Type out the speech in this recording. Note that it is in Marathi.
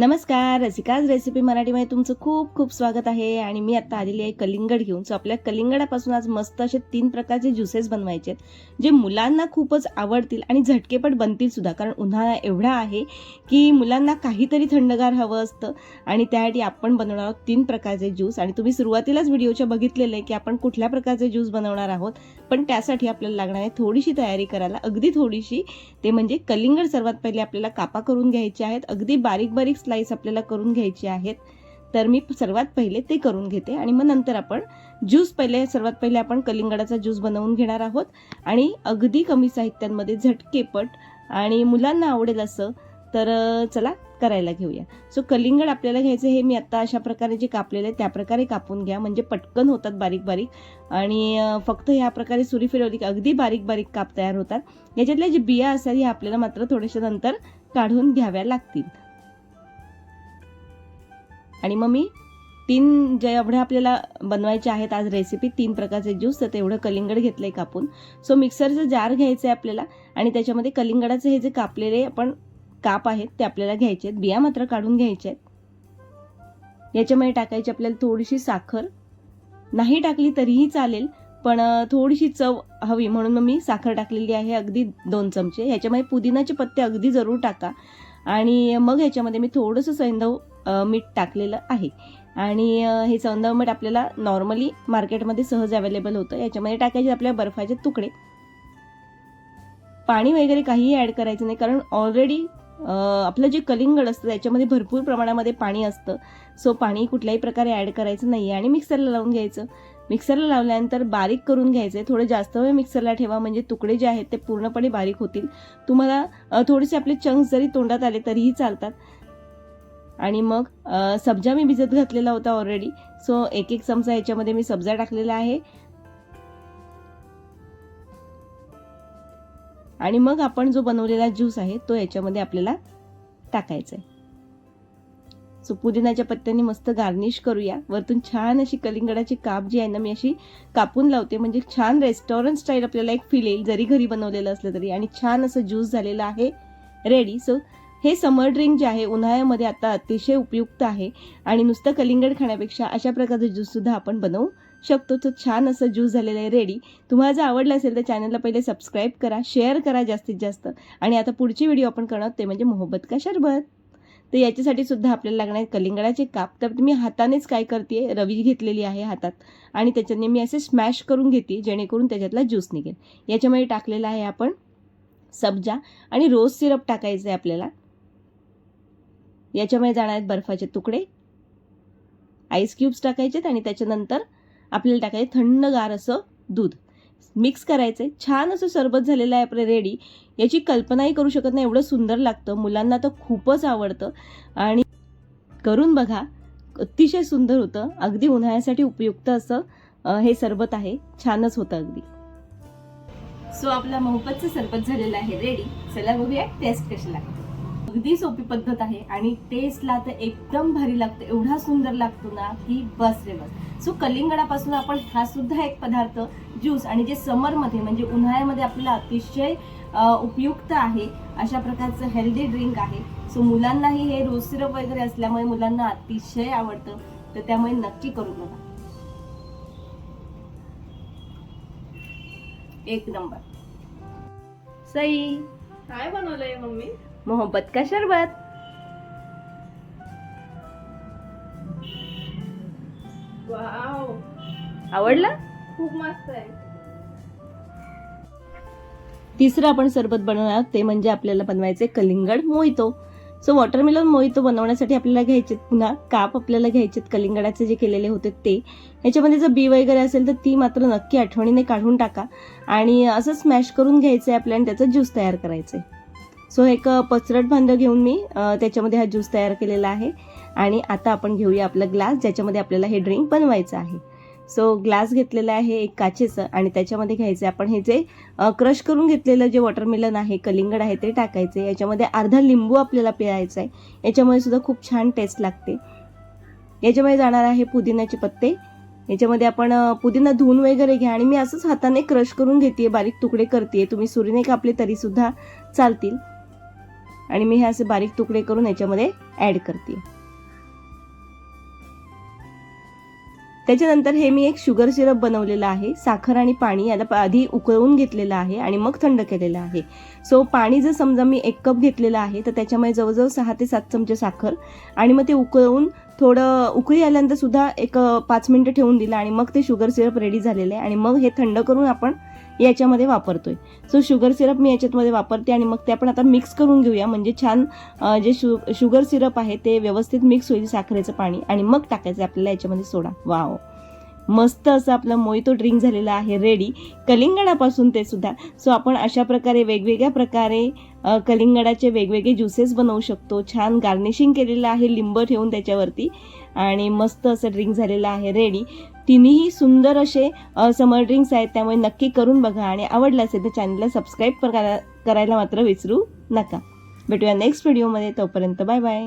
नमस्कार रसिकाज रेसिपी मराठीमध्ये तुमचं खूप खूप स्वागत आहे. आणि मी आता आलेली आहे कलिंगड घेऊन. सो आपल्या कलिंगडापासून आज मस्त असे तीन प्रकारचे ज्युसेस बनवायचे आहेत जे मुलांना खूपच आवडतील आणि झटकेपट बनतील सुद्धा. कारण उन्हाळा एवढा आहे की मुलांना काहीतरी थंडगार हवं असतं. आणि त्यासाठी आपण बनवणार आहोत तीन प्रकारचे ज्यूस आणि तुम्ही सुरुवातीलाच व्हिडिओच्या बघितलेलं आहे की आपण कुठल्या प्रकारचे ज्यूस बनवणार आहोत. पण त्यासाठी आपल्याला लागणार आहे थोडीशी तयारी करायला. अगदी थोडीशी ते म्हणजे कलिंगड सर्वात पहिले आपल्याला कापा करून घ्यायचे आहेत. अगदी बारीक बारीक स्लाईस आपल्याला करून घ्यायचे आहेत. तर मी सर्वात पहिले ते करून घेते आणि मग नंतर आपण ज्यूस पहिले सर्वात पहिले आपण कलिंगडाचा ज्यूस बनवून घेणार आहोत. आणि अगदी कमी साहित्यांमध्ये झटकेपट आणि मुलांना आवडेल असं तर चला करायला घेऊया. सो कलिंगड आपल्याला घ्यायचं हे मी आत्ता अशा प्रकारे जे कापलेलं आहे त्याप्रकारे कापून घ्या. म्हणजे पटकन होतात बारीक बारीक. आणि फक्त ह्या प्रकारे सुरी फिरवली की अगदी बारीक बारीक काप तयार होतात. याच्यातल्या जे बिया असतात ह्या आपल्याला मात्र थोड्याशा नंतर काढून घ्याव्या लागतील. आणि मग मी तीन जेवढ्या आपल्याला बनवायचे आहेत आज रेसिपी तीन प्रकारचे ज्यूस तर तेवढं कलिंगड घेतलं आहे कापून. सो मिक्सरचं जार घ्यायचं आहे आपल्याला आणि त्याच्यामध्ये कलिंगडाचे हे जे कापलेले आपण काप आहेत ते आपल्याला घ्यायचे आहेत. बिया मात्र काढून घ्यायचे आहेत. याच्यामध्ये टाकायची आपल्याला थोडीशी साखर. नाही टाकली तरीही चालेल पण थोडीशी चव हवी. म्हणून मग मी साखर टाकलेली आहे अगदी दोन चमचे. ह्याच्यामध्ये पुदिनाचे पत्ते अगदी जरूर टाका. आणि मग ह्याच्यामध्ये मी थोडंसं सैंधव मीठ टाकलेलं आहे. आणि हे सौंदव मीठ आपल्याला नॉर्मली मार्केटमध्ये सहज अवेलेबल होतं. याच्यामध्ये टाकायचे आपल्या बर्फाचे तुकडे. पाणी वगैरे काहीही ॲड करायचं नाही. कारण ऑलरेडी आपलं जे कलिंगड असतं त्याच्यामध्ये भरपूर प्रमाणामध्ये पाणी असतं. सो पाणी कुठल्याही प्रकारे ॲड करायचं नाही आहे आणि मिक्सरला लावून घ्यायचं. मिक्सरला लावल्यानंतर बारीक करून घ्यायचं आहे थोडं जास्त वेळ मिक्सरला ठेवा. म्हणजे तुकडे जे आहेत ते पूर्णपणे बारीक होतील. तुम्हाला थोडेसे आपले चंक्स जरी तोंडात आले तरीही चालतात. आणि मग सब्जा मी भिजत घातलेला होता ऑलरेडी सो एक एक चमचा याच्यामध्ये मी सब्जा टाकलेला आहे. आणि मग आपण जो बनवलेला ज्यूस आहे तो याच्यामध्ये आपल्याला टाकायचा आहे. सो पुदिनाच्या पत्त्यांनी मस्त गार्निश करूया. वरतून छान अशी कलिंगडाची काप जी आहे ना मी अशी कापून लावते. म्हणजे छान रेस्टॉरंट स्टाईल आपल्याला एक फील येईल जरी घरी बनवलेलं असलं तरी. आणि छान असं ज्यूस झालेलं आहे. रेडी सो हे समर ड्रिंक जे आहे उन्हाळ्यामध्ये आता अतिशय उपयुक्त आहे. आणि नुसतं कलिंगड खाण्यापेक्षा अशा प्रकारचं ज्यूससुद्धा आपण बनवू शकतो. तर छान असं ज्यूस झालेलं आहे रेडी तुम्हाला जर आवडलं असेल तर चॅनलला पहिले सबस्क्राईब करा शेअर करा जास्तीत जास्त. आणि आता पुढची व्हिडिओ आपण करणार ते म्हणजे मोहब्बत का शरबत? तर याच्यासाठी सुद्धा आपल्याला लागणार आहे कलिंगडाचे काप. तर मी हातानेच काय करते रवी घेतलेली आहे हातात. आणि त्याच्याने मी असे स्मॅश करून घेते जेणेकरून त्याच्यातला ज्यूस निघेल. याच्यामध्ये टाकलेला आहे आपण सब्जा आणि रोज सिरप टाकायचं आहे आपल्याला. याच्यामध्ये जाणार आहेत बर्फाचे तुकडे. आईस क्यूब्स टाकायचेत आणि त्याच्यानंतर आपल्याला टाकायचे थंडगार असं दूध. मिक्स करायचं छान असं सरबत झालेलं आहे आपलं रेडी याची कल्पनाही करू शकत नाही. एवढं सुंदर लागतं. मुलांना तर खूपच आवडतं. आणि करून बघा. अतिशय सुंदर होतं. अगदी उन्हाळ्यासाठी उपयुक्त असं हे सरबत आहे. छानच होतं अगदी. सो आपला मोहब्बतचं सरबत झालेलं आहे. रेडी चला बघूया टेस्ट कशी लागते अगदी सोपी पद्धत आहे आणि टेस्टला तर एकदम भारी लागतं. एवढा सुंदर लागतो ना की बस रे बस. सो कलिंगडापासून आपण हा सुद्धा एक पदार्थ ज्यूस आणि जे समरमध्ये म्हणजे उन्हाळ्यामध्ये आपल्याला अतिशय उपयुक्त आहे अशा प्रकारचं हेल्दी ड्रिंक आहे. सो मुलांनाही हे रोज सिरप वगैरे असल्यामुळे मुलांना अतिशय आवडतं. तर त्यामुळे नक्की करू बघा. एक नंबर सई. काय बनवलंय मम्मी? मोहब्बत का शरबत? वाव. आवडला? खूप मस्त आहे. तिसरं आपण सरबत बनवणार आहोत ते म्हणजे आपल्याला बनवायचे कलिंगड मोहितो. सो वॉटरमेलन मोहितो बनवण्यासाठी आपल्याला घ्यायचे पुन्हा काप आपल्याला घ्यायचे कलिंगडाचे जे केलेले होते ते. ह्याच्यामध्ये जर बी वगैरे असेल तर ती मात्र नक्की आठवणीने काढून टाका. आणि असं स्मॅश करून घ्यायचं आहे आपल्याला त्याचा ज्यूस तयार करायचं आहे सो एक पचरट भांडं घेऊन मी त्याच्यामध्ये हा ज्यूस तयार केलेला आहे. आणि आता आपण घेऊया आपला ग्लास ज्याच्यामध्ये आपल्याला हे ड्रिंक बनवायचं आहे. सो ग्लास घेतलेला आहे एक काचेचं आणि त्याच्यामध्ये घ्यायचं आपण हे जे क्रश करून घेतलेलं जे वॉटरमेलन आहे कलिंगड आहे ते टाकायचे याच्यामध्ये अर्धा लिंबू आपल्याला पिळायचा आहे. याच्यामुळे सुद्धा खूप छान टेस्ट लागते. याच्यामध्ये जाणार आहे पुदिन्याचे पत्ते. याच्यामध्ये आपण पुदिना धुवून वगैरे घ्या आणि मी असंच हाताने क्रश करून घेते बारीक तुकडे करते तुम्ही सुरीने कापले तरीसुद्धा चालतील. आणि मी हे असे बारीक तुकडे करून याच्यामध्ये ॲड करते. त्याच्यानंतर हे मी एक शुगर सिरप बनवलेलं आहे. साखर आणि पाणी याला आधी उकळवून घेतलेलं आहे आणि मग थंड केलेलं आहे. सो पाणी जर समजा मी एक कप घेतलेलं आहे तर त्याच्यामध्ये जवळजवळ सहा ते सात चमचे साखर आणि मग ते उकळवून थोडं उकळी आल्यानंतर सुद्धा एक पाच मिनटं ठेवून दिलं आणि मग ते शुगर सिरप रेडी झालेलं आहे. आणि मग हे थंड करून आपण याच्यामध्ये वापरतोय. सो शुगर सिरप मी याच्यामध्ये वापरते आणि मग ते आपण आता मिक्स करून घेऊया. म्हणजे छान जे शु शुगर सिरप आहे ते व्यवस्थित मिक्स होईल साखरेचं पाणी आणि मग टाकायचं आपल्याला याच्यामध्ये सोडा. वाव मस्त असं आपलं मोहितो ड्रिंक झालेला आहे रेडी कलिंगडापासून ते सुद्धा. सो आपण अशा प्रकारे वेगवेगळ्या प्रकारे कलिंगडाचे वेगवेगळे ज्युसेस बनवू शकतो. छान गार्निशिंग केलेलं आहे लिंब ठेवून त्याच्यावरती. आणि मस्त असं ड्रिंक झालेलं आहे रेडी तिन्ही सुंदर असे समर ड्रिंक्स आहेत त्यामुळे नक्की करून बघा. आणि आवडलं असेल तर चॅनलला सबस्क्राईब करा करायला मात्र विसरू नका. भेटूया नेक्स्ट व्हिडिओमध्ये तोपर्यंत बाय बाय